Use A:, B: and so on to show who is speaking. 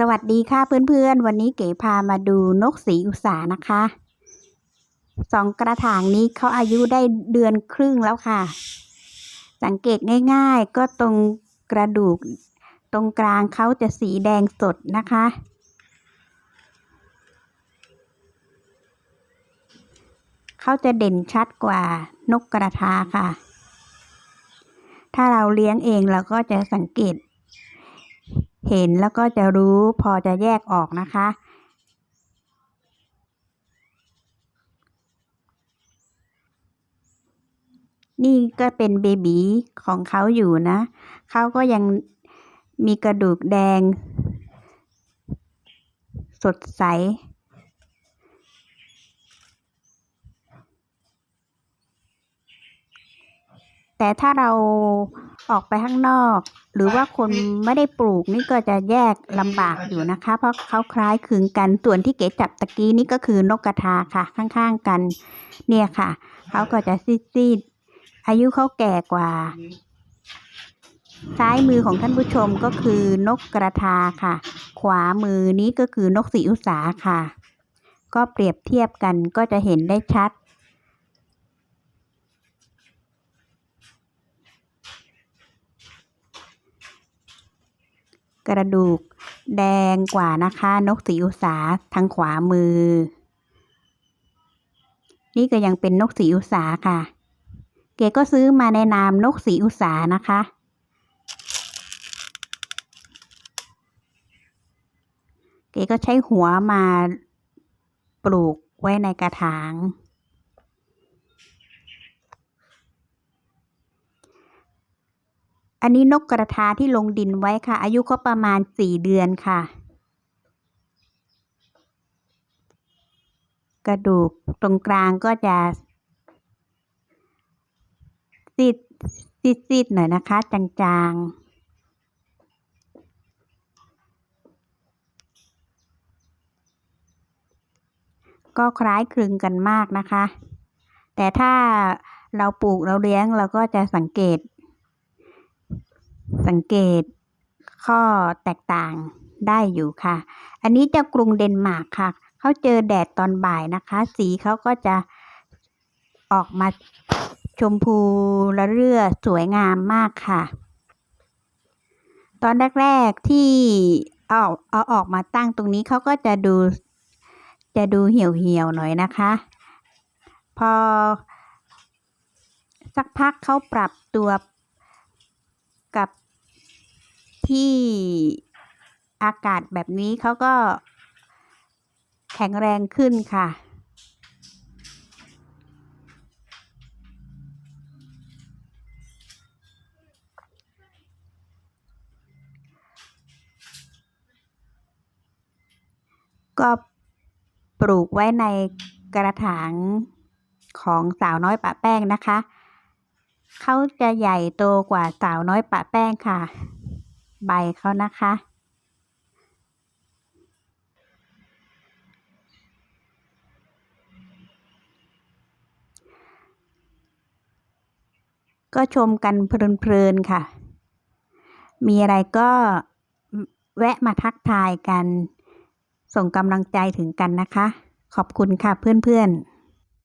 A: สวัสดีค่ะเพื่อนๆ วันนี้เก๋พามาดูนกสีอุสานะคะสองกระถางนี้เขาอายุได้เดือนครึ่งแล้วค่ะ สังเกตง่ายๆ ก็ตรงกระดูก ตรงกลางเขาจะสีแดงสดนะคะ เขาจะเด่นชัดกว่านกกระทาค่ะ ถ้าเราเลี้ยงเองเราก็จะสังเกต เห็นแล้วก็จะรู้พอจะแยกออกนะคะ นี่ก็เป็นเบบีของเขาอยู่นะ เขาก็ยังมีกระดูกแดง สดใสแต่ถ้าเราออกไปข้างนอก หรือว่าคนไม่ได้ปลูกนี่ก็จะแยกลำบากอยู่นะคะ เพราะเขาคล้ายคลึงกันส่วนที่เก๋จับตะกี้นี่ก็คือนกกระทาค่ะ ข้างๆกัน เนี่ยค่ะเขาก็จะซีดๆอายุเขาแก่กว่า ซ้ายมือของท่านผู้ชมก็คือนกกระทาค่ะ ขวามือนี้ก็คือนกสีอุสาค่ะ ก็เปรียบเทียบกันก็จะเห็นได้ชัด กระดูกแดงกว่านะคะ นกสีอุสาทางขวามือ นี่ก็ยังเป็นนกสีอุสาค่ะ เก๋ก็ซื้อมาในนามนกสีอุสานะคะ เก๋ก็ใช้หัวมาปลูกไว้ในกระถาง อันนี้นกกระทาที่ลงดินไว้ค่ะ อายุก็ประมาณสี่เดือนค่ะ กระดูกตรงกลางก็จะซีดซีดซีดหน่อยนะคะ จางๆก็คล้ายคลึงกันมากนะคะ แต่ถ้าเราปลูกเราเลี้ยงเราก็จะสังเกต สังเกตข้อแตกต่างได้อยู่ค่ะ อันนี้จ้ากรุงเดนมาร์กค่ะ เขาเจอแดดตอนบ่ายนะคะ สีเขาก็จะออกมาชมพูระเรื่อสวยงามมากค่ะ ตอนแรกๆที่เอาเอาออกมาตั้งตรงนี้เขาก็จะดูจะดูเหี่ยวเหี่ยวๆหน่อยนะคะ พอ สักพักเขาปรับตัว กับที่อากาศแบบนี้เขาก็แข็งแรงขึ้นค่ะ ก็ปลูกไว้ในกระถางของสาวน้อยปะแป้งนะคะ เขาจะใหญ่โตกว่าสาวน้อยปะแป้งค่ะ ใบเขานะคะ ก็ชมกันเพลินๆค่ะ มีอะไรก็แวะมาทักทายกัน ส่งกำลังใจถึงกันนะคะ ขอบคุณค่ะเพื่อนๆ